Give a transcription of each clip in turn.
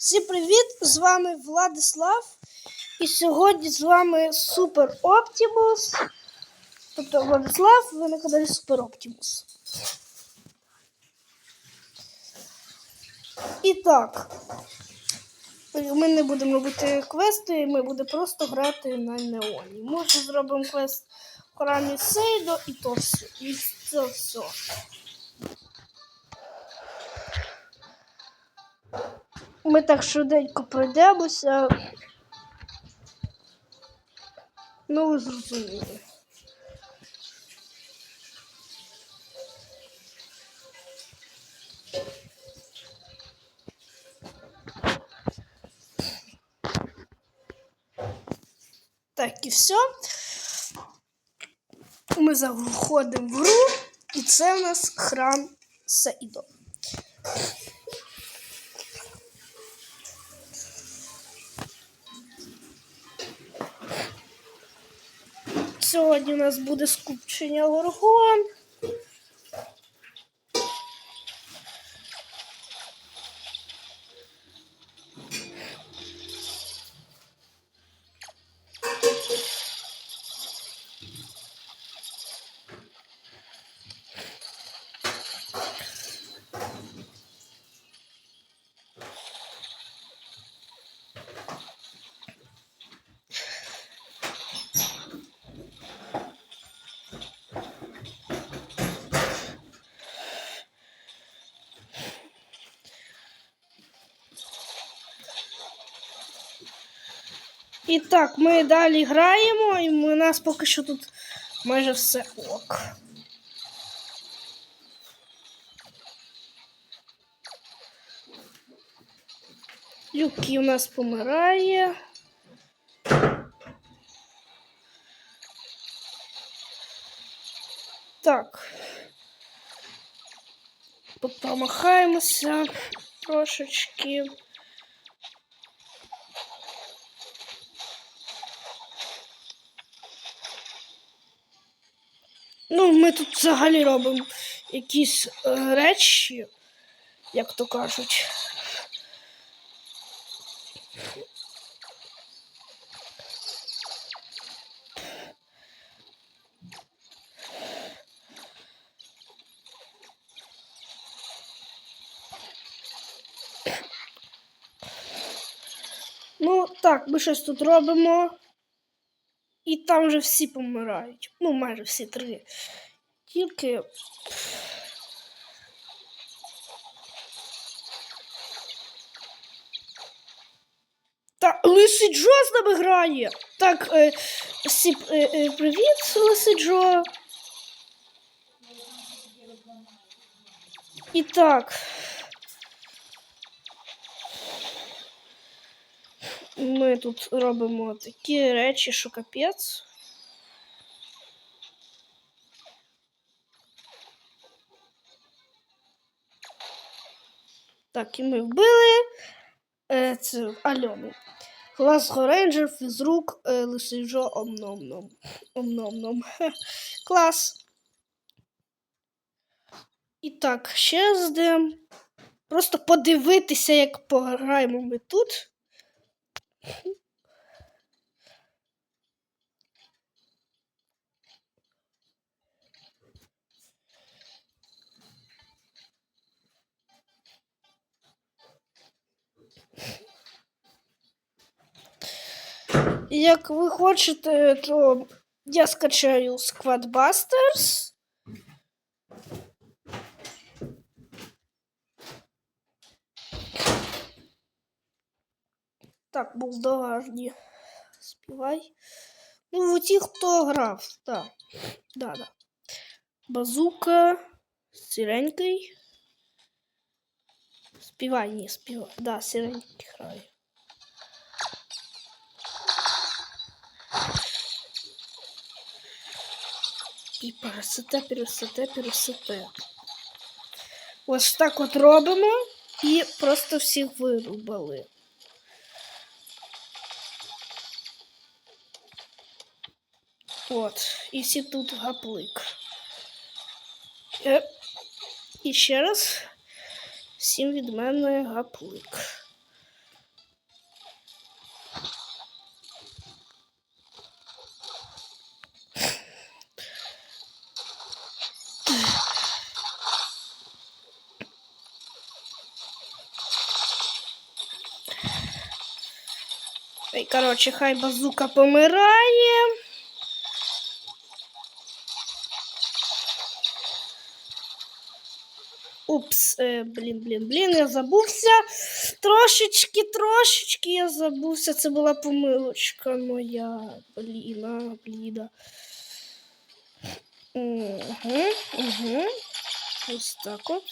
Всім привіт! З вами Владислав. І сьогодні з вами Супер Оптимус. Тобто Владислав, ви на каналі Супер Оптимус. І так, ми не будемо робити квести, ми будемо просто грати на неоні. Може зробимо квест в храмі Сейдо і то все. І це все. Ми так швиденько пройдемося. Ну, ви зрозуміли. Так, і все. Ми заходимо в гру, і це в нас храм Саїдо. Сьогодні у нас буде скупчення горгон. І так, ми далі граємо, і у нас поки що тут майже все ок. Юкі у нас помирає. Так. Помахаємося трошечки. Ну, ми тут взагалі робимо якісь е, речі, як то кажуть. Ну, так, ми щось тут робимо. І там вже всі помирають. Ну, майже всі три. Тільки. Та Лисий Джо з нами грає. Так, е, всі, е, е, привіт, Лисий Джо. І так. Ми тут робимо такі речі, що капець. Так, і ми вбили е, це Альону. Клас Рейнджер, фізрук, е, Лисижо, омном-ном. Омном-ном. Клас. І так, ще здем. Просто подивитися, як пограємо ми тут. Як ви хочете, то я скачаю Squadbusters. Так, Булдогарні. Співай. Ну, у ті, хто грав, так. Да, да. Базука. Сіренький. Співай, ні, співай. Да, сіренький грає. І пересете, пересете, пересете. Ось так от робимо і просто всіх вирубали. Вот, і всі тут гаплик. Еще раз всем від мене гаплик. Короче, хай базука помирає. Упс, е, блін, блін, блін, я забувся. Трошечки, трошечки я забувся. Це була помилочка моя. Блін, а, бліда. Угу, угу. Ось так от.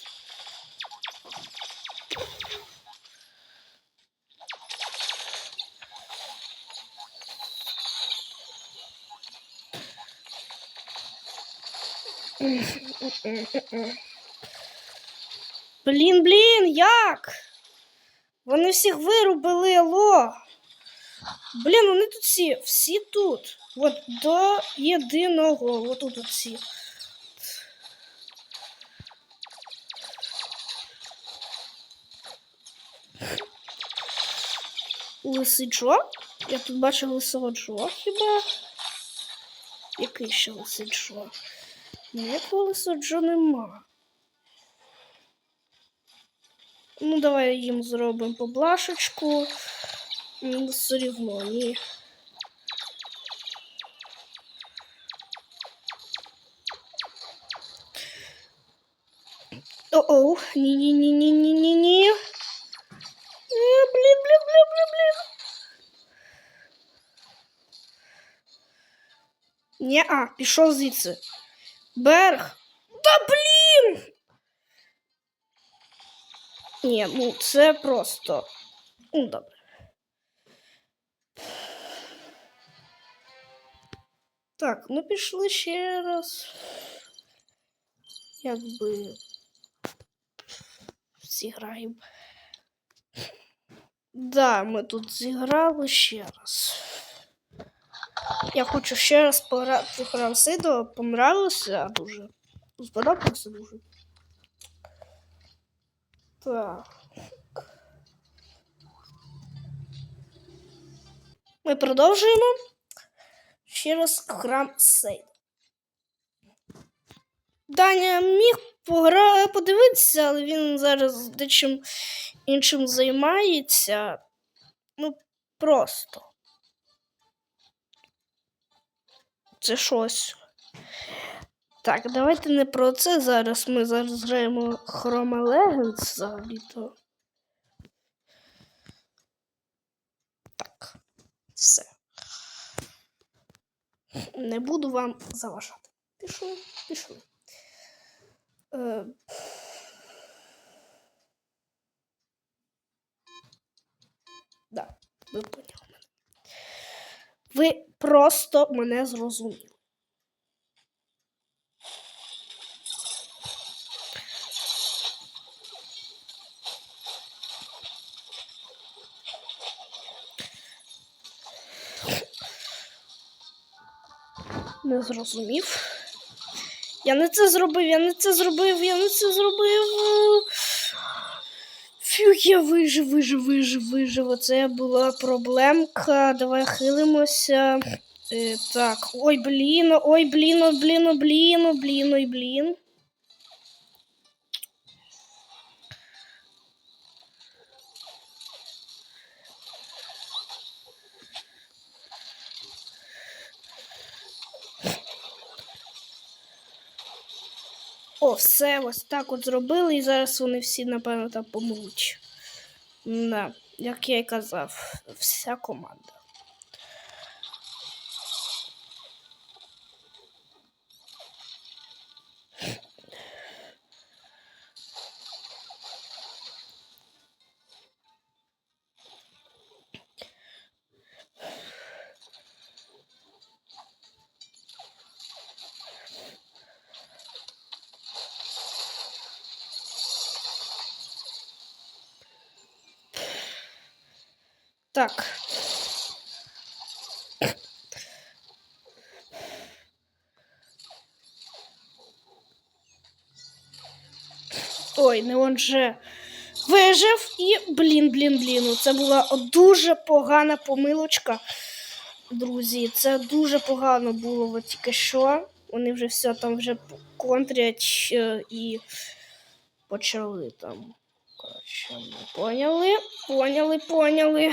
Блін, блін, як? Вони всіх вирубили, алло. Блін, вони тут всі, всі тут. От до єдиного. От тут от всі. Лисий Джо? Я тут бачив лисого Джо хіба? Який ще лисий Джо? Ніякого лисого Джо нема. Ну, давай їм зробимо поблашечку. Ну, Все рівно, ні. О-оу, ні-ні-ні-ні-ні-ні-ні. Е, Блін, блін, блін, блін, блін. Ні, а, пішов звідси. Берг. Та блін! Ні, ну це просто. Ну, добре. Так, ну пішли ще раз. Якби зіграємо. Да, ми тут зіграли ще раз. Я хочу ще раз пограти в Храм Сидо. Дуже. Сподобався дуже. Так. Ми продовжуємо. Ще раз храм Сейд. Даня міг погра... подивитися, але він зараз дечим іншим займається. Ну, просто. Це щось. Так, давайте не про це зараз. Ми зараз граємо Chroma Legends взагалі-то. Так, все. Не буду вам заважати. Пішли, пішли. Е... Да, ви поняли мене. Ви просто мене зрозуміли. Зрозумів. Я не це зробив, я не це зробив, я не це зробив. Фью, я вижив, вижив, вижив, вижив. Оце була проблемка. Давай хилимося. Е, так, ой, блін, ой, блін, блін, блін, блін, ой, блін. О, все, ось так от зробили, і зараз вони всі, напевно, там помруть. Да, як я й казав, вся команда. Так. Ой, не он же вижив і блін, блін, блін. Це була дуже погана помилочка. Друзі, це дуже погано було от тільки що. Вони вже все там вже контрять е, і почали там. Коротше, ми поняли, поняли, поняли.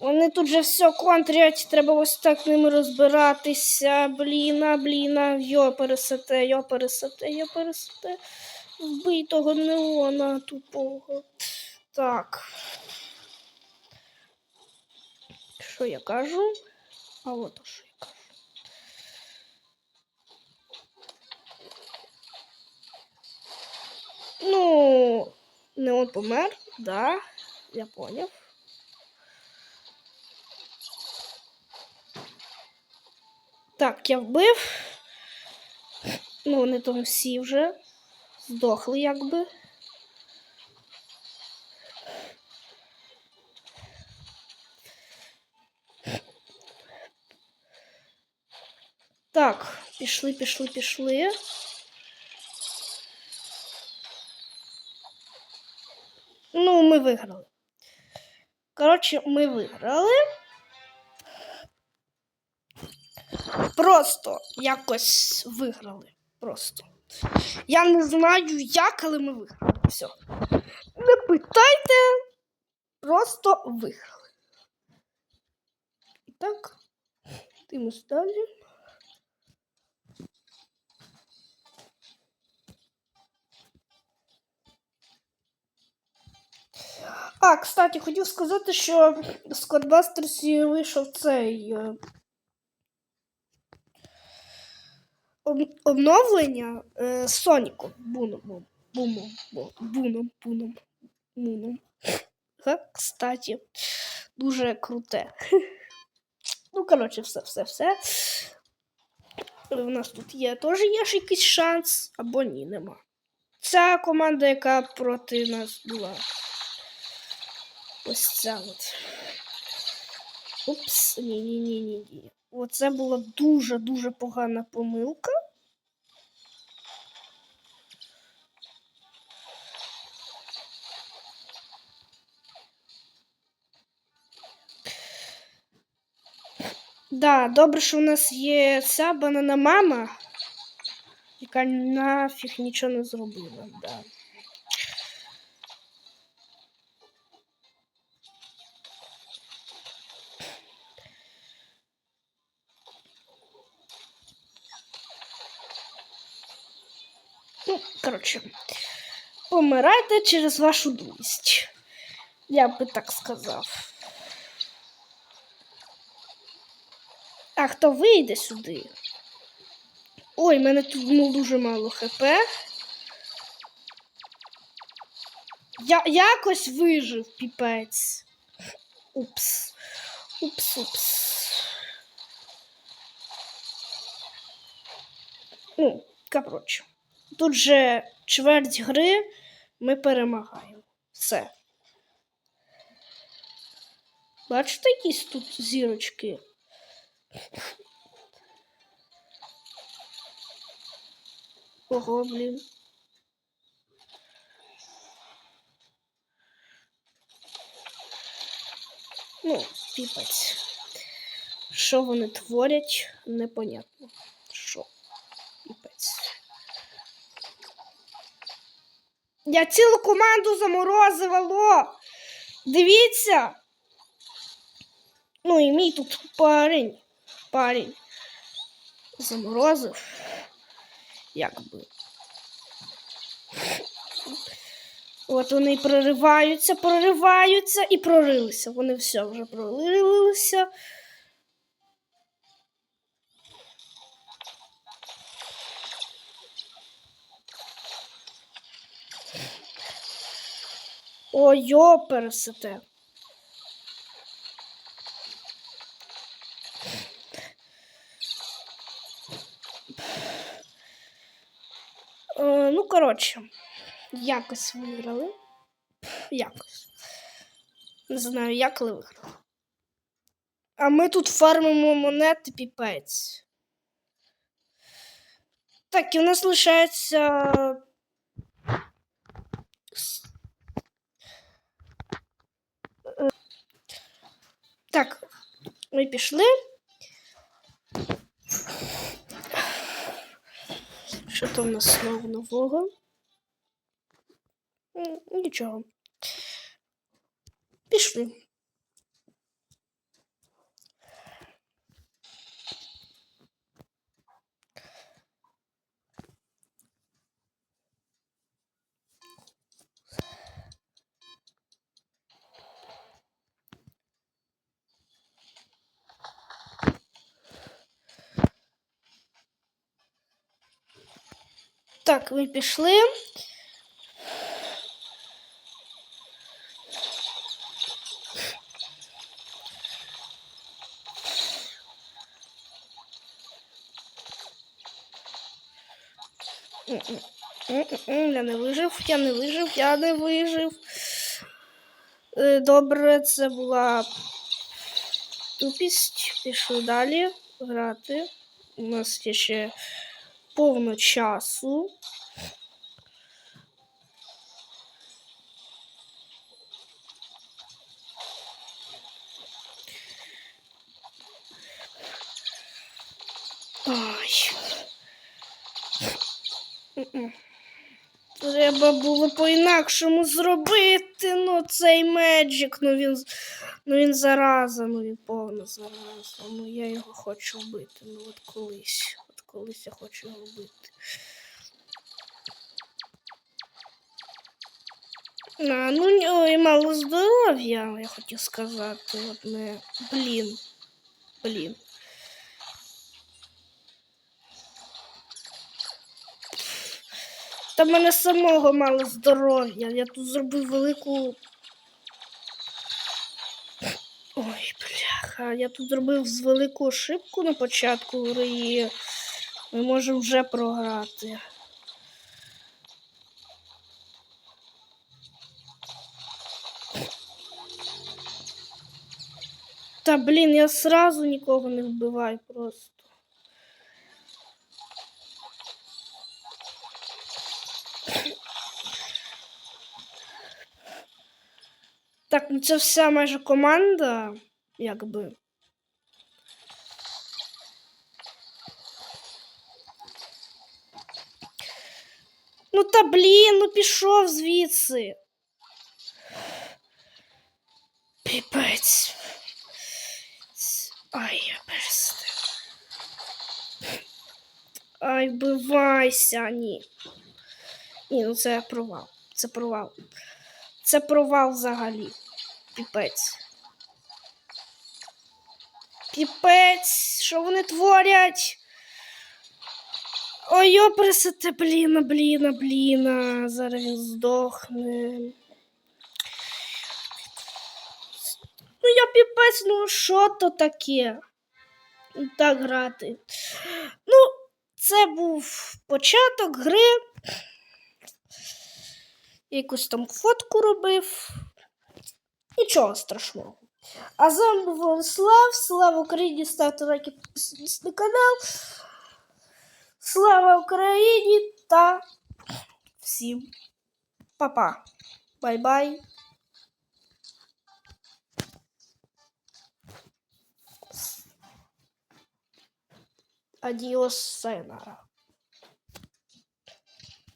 Вони тут же все контрять, треба ось так ними розбиратися. Бліна, бліна, йо пересете, йо пересете, йо пересете. Вбий того неона тупого. Так. Що я кажу? А от що я кажу. Ну, неон помер, да, я поняв. Так, я вбив. Ну, вони там всі вже здохли, якби. Так, пішли, пішли, пішли. Ну, ми виграли. Коротше, ми виграли. Просто якось виграли. Просто. Я не знаю, як, але ми виграли. Все. Не питайте. Просто виграли. І так, дивимось далі. А, кстати, хотів сказати, що з Codebusters вийшов цей е, об- обновлення е, Соніком. Буном, бумом, буном, буном, буном. Кстати, дуже круте. Ну, коротше, все, все, все. У нас тут є теж є ж якийсь шанс, або ні, нема. Ця команда, яка проти нас була. Ось ця от. Упс, ні, ні, ні, ні, ні. Оце була дуже-дуже погана помилка. Да, добре, що у нас є ця банана мама, яка нафіг нічого не зробила. Да. Коротше, помирайте через вашу дурість. Я би так сказав. А хто вийде сюди? Ой, в мене тут ну, дуже мало хп. Я якось вижив, піпець. Упс. Упс, упс. Ну, коротше. Тут же чверть гри ми перемагаємо. Все. Бачите, якісь тут зірочки? Ого, блін. Ну, піпець. Що вони творять, непонятно. Що? Піпець. Я цілу команду заморозив, алло! Дивіться! Ну і мій тут парень. Парень. Заморозив. Якби. От вони прориваються, прориваються і прорилися. Вони все вже прорилися. Ой, йоперсете. Е, ну, коротше, якось виграли. Якось. Не знаю, як, але виграли. А ми тут фармимо монети піпець. Так, і в нас лишається. с- Е, Так, ми пішли. Що там у нас знову нового? Нічого. Пішли. Так, ми пішли. Я не вижив, я не вижив, я не вижив. Е, Добре, це була тупість. Пішли далі грати. У нас ще повно часу. Треба було по-інакшому зробити. Ну, цей меджик, ну він, ну він зараза, ну він повна зараза. Ну я його хочу вбити. Ну от колись. Колись я хочу його вбити. А, ну, і мало здоров'я, я хотів сказати. От не. Блін. Блін. Та мене самого мало здоров'я. Я тут зробив велику. Ой, бляха, я тут зробив з велику ошибку на початку і Ми можемо вже програти. Та блін, я сразу нікого не вбиваю просто. Так, ну це вся майже команда, якби. Ну та блін, ну пішов звідси. Піпець. Ай, я перестав. Ай, вбивайся, ні. Ні, ну це провал. Це провал. Це провал взагалі. Піпець. Піпець, що вони творять? Ой, йопресете, бліна, бліна, бліна. Зараз він здохне. Ну я піпець, ну що то таке? Так грати. Ну, це був початок гри. Якусь там фотку робив. Нічого страшного. А з вами був Владислав. Слава Україні! Ставте лайки, підписуйтесь на канал. Слава Україні та всім па-па. Бай-бай. Адіос, сайонара.